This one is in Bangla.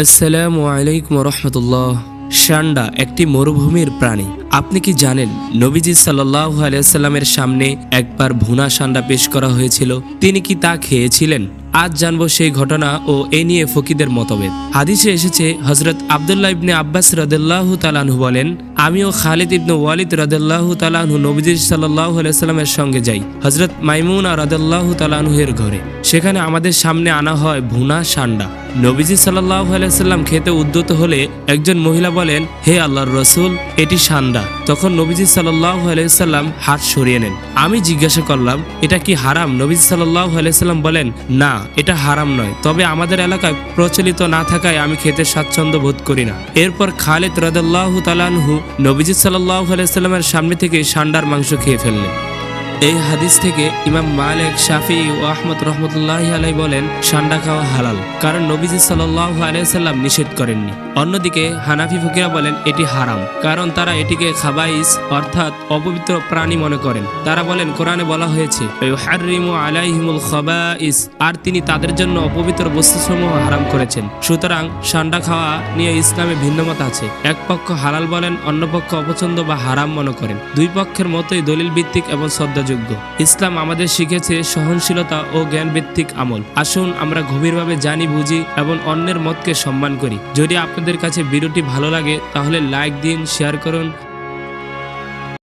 আসসালামু আলাইকুম রহমতুল্লাহ শান্ডা একটি মরুভূমির প্রাণী। আপনি কি জানেন, নবীজি সাল্লাহ আলিয়াল্লামের সামনে একবার ভুনা সান্ডা পেশ করা হয়েছিল? তিনি কি তা খেয়েছিলেন? আজ জানব সেই ঘটনা ও এ নিয়ে ফকিদের মতভেদ। হাদিসে এসেছে হজরত আবদুল্লাহ ইবনে আব্বাস রদাল্লাহ তালানহু বলেন, আমিও খালিদ ইবনে ওয়ালিদ রদাল্লাহ তালানহু নবীজি সাল্লাহ আলাইস্লামের সঙ্গে যাই হজরত মাইমুনা রদাল্লাহ তালানহুয়ের ঘরে। সেখানে আমাদের সামনে আনা হয় ভুনা সান্ডা। নবীজি সাল্লাহ আলাইসাল্লাম খেতে উদ্যত হলে একজন মহিলা বলেন, হে আল্লাহর রসুল, এটি সান্ডা। তখন নবীজি সাল্লাহ আলাইসাল্লাম হাত সরিয়ে নেন। আমি জিজ্ঞাসা করলাম, এটা কি হারাম? নবীজি আলাইসাল্লাম বলেন, না, এটা হারাম নয়। তবে আমাদের এলাকায় প্রচলিত না থাকায় আমি খেতে স্বাচ্ছন্দ্য বোধ করি না। এরপর খালেদ রাদাল্লাহ তালানহু নবীজি সাল্লাহ আলাইসাল্লামের সামনে থেকে সান্ডার মাংস খেয়ে ফেললেন। এই হাদিস থেকে ইমাম মালিক, শাফি ও আহমদ রহমতুল্লাহ আলাই বলেন, সান্ডা খাওয়া হালাল। কারণ নবীজি সাল্লাহ আলাইসাল্লাম নিষেধ করেননি। অন্যদিকে হানাফি ফকিরা বলেন, এটি হারাম। কারণ তারা এটিকে খাবাইস অর্থাৎ অপবিত্র প্রাণী মনে করেন। তারা বলেন, কোরআনে বলা হয়েছে খাবাইস আর তিনি তাদের জন্য অপবিত্র বস্তুসমূহ হারাম করেছেন। সুতরাং সান্ডা খাওয়া নিয়ে ইসলামে ভিন্নমত আছে। এক পক্ষ হালাল বলেন, অন্য পক্ষ অপছন্দ বা হারাম মনে করেন। দুই পক্ষের মতোই দলিল ভিত্তিক এবং শ্রদ্ধাযোগ্য ইসলাম আমাদের শিখেছে সহনশীলতা ও জ্ঞান ভিত্তিক আমল। আসুন আমরা গভীরভাবে জানি, বুঝি এবং অন্যের মতকে সম্মান করি। যদি আপনাদের কাছে ভিডিওটি ভালো লাগে, তাহলে লাইক দিন, শেয়ার করুন।